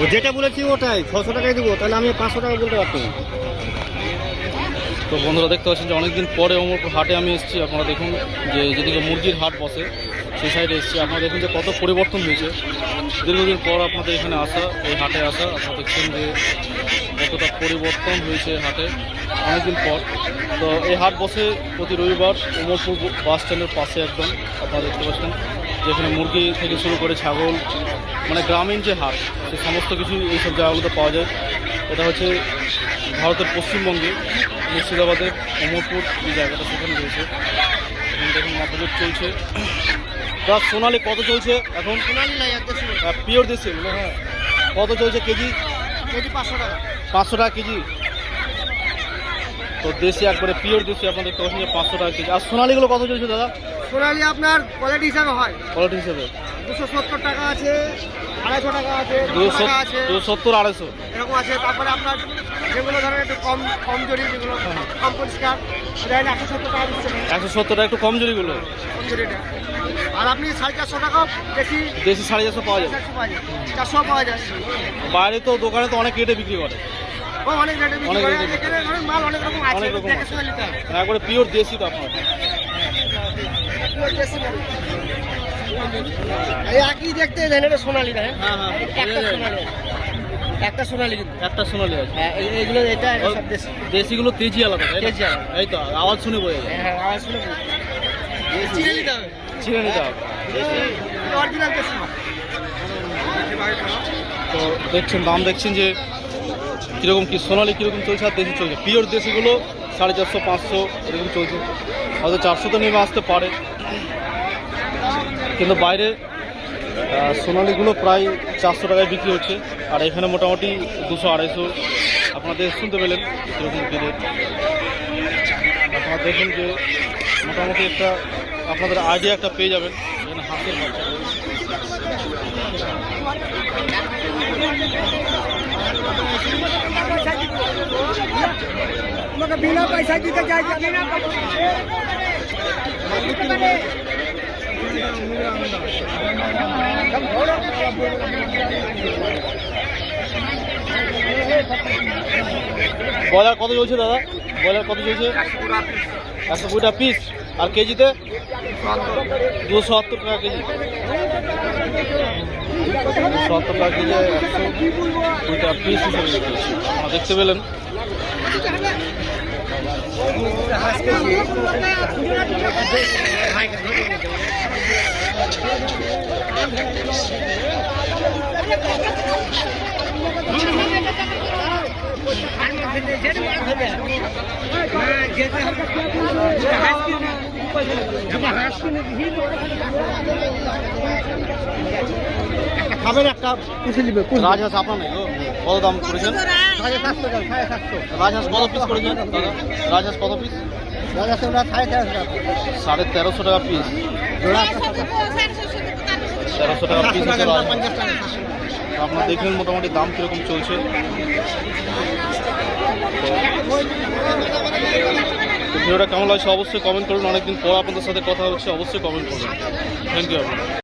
ও যেটা বলেছি ওটাই, ছশো টাকায় দেবো, তাহলে আমি পাঁচশো টাকা বলতে পারতাম। তো বন্ধুরা দেখতে পাচ্ছেন যে অনেকদিন পরে অমরপুর হাটে আমি এসেছি, আপনারা দেখুন যে যেদিকে মুরগির হাট বসে, সেই সাইডে এসেছি। আপনারা দেখুন যে কত পরিবর্তন হয়েছে। দীর্ঘদিন পর আপনাদের এখানে আসা, এই হাটে আসা, আপনারা দেখছেন যে কতটা পরিবর্তন হয়েছে হাটে অনেকদিন পর। তো এই হাট বসে প্রতি রবিবার অমরপুর বাস স্ট্যান্ডের পাশে একদম, আপনারা দেখতে পাচ্ছেন। যেখানে মুরগি থেকে শুরু করে ছাগল মানে গ্রামীণ যে হাট সে সমস্ত কিছু এইসব জায়গাগুলোতে পাওয়া যায়। এটা হচ্ছে ভারতের পশ্চিমবঙ্গে মুর্শিদাবাদের অমরপুর যে জায়গাটা সেখানে রয়েছে। এখন মাথাজোট চলছে। প্লাস সোনালি কত চলছে এখন? পিওর দেশি হ্যাঁ কত চলছে কেজি? কেজি পাঁচশো টাকা। পাঁচশো টাকা কেজি। তো দেশি একবারে পিওর দেশি আপনাদের দেখতে পাচ্ছেন যে পাঁচশো টাকা কেজি। আর সোনালিগুলো কত চলছে দাদা? সোনালি আপনার কোয়ালিটি হিসাবে হয়। কোয়ালিটি হিসেবে? দুশো সত্তর টাকা আছে আড়াইশো টাকা আছে দুশো দুশো আছে। দুশো সত্তর আড়াইশো। এরকম আছে। তারপরে আপনার যেগুলো ধরেন একটু কম কম জরি যেগুলো কম পরিষ্কার। সেটা একশো সত্তর টাকা দিচ্ছে একশো সত্তর টাকা একটু কম জরিগুলো কম জরিটা আর আপনি সাড়ে চারশো টাকা বেশি দেশি সাড়ে চারশো পাওয়া যায়। চারশো পাওয়া যায়। বাইরে তো দোকানে তো অনেক রেটে বিক্রি করে। অনেক রেটে বিক্রি করে এখানে ধরেন মাল অনেক রকম আছে অনেক রকম দেখে শুনে নিতে হবে একবারে পিওর দেশি তো আপনার। Pure দেশি মাল। এই একই দেখতে দেন এটা সোনালি না হ্যাঁ? হ্যাঁ হ্যাঁ একটা সোনালি। একটা সোনালি কিন্তু। একটা সোনালি আছে। হ্যাঁ এইগুলো এটা এটা সব দেশি। দেশিগুলো তেজি আলাদা? তেজি। এই তো আওয়াজ শুনে বোঝা যায়। হ্যাঁ আওয়াজ শুনে বুঝতে হবে। চিনে নিতে হবে। চিনে নিতে হবে। অরিজিনাল দেশি মাল। তো দেখছেন দাম দেখছেন যে কীরকম কি সোনালি কীরকম চলছে আর দেশি চলছে? পিওর দেশিগুলো সাড়ে চারশো, পাঁচশো এরকম চলছে। হয়তো চারশো তো নেমে আসতে পারে। কিন্তু বাইরে সোনালিগুলো প্রায় চারশো টাকায় বিক্রি হচ্ছে। আর এখানে মোটামুটি দুশো, আড়াইশো। আপনাদের শুনতে পেলেন কীরকম কী রেট আপনারা দেখুন যে মোটামুটি একটা আপনাদের আইডিয়া একটা পেয়ে যাবেন। এখানে হাতের তোমাকে বিনা পয়সা দিতে চাই বিনা ব্রয়লার কত চলছে দাদা? ব্রয়লার কত চলছে? একশো কুড়ি টাকা পিস আর কেজিতে? দুশো সত্তর টাকা কেজি। সত্তর টাকা কেজি কুড়ি পিস হিসেবে বিক্রি হচ্ছে। আপনারা দেখতে পেলেন। খাবেন একটা পুষে নিবে রাজহাঁস আপনার নেই কত দাম করেছেন? সাড়ে সাতশো সাড়ে সাতশো। রাজহাঁস কত পিস করেছেন? রাজহাঁস কত পিস দাদা সেগুলো সাড়ে তেরোশো টাকা। সাড়ে তেরোশো টাকা পিস তেরোশো টাকা পিস রাজহাঁস। আপনারা দেখলেন মোটামুটি দাম কীরকম চলছে। ভিডিওটা কেমন লাগছে অবশ্যই কমেন্ট করুন অনেকদিন পর আপনাদের সাথে কথা হচ্ছে, অবশ্যই কমেন্ট করুন থ্যাংক ইউ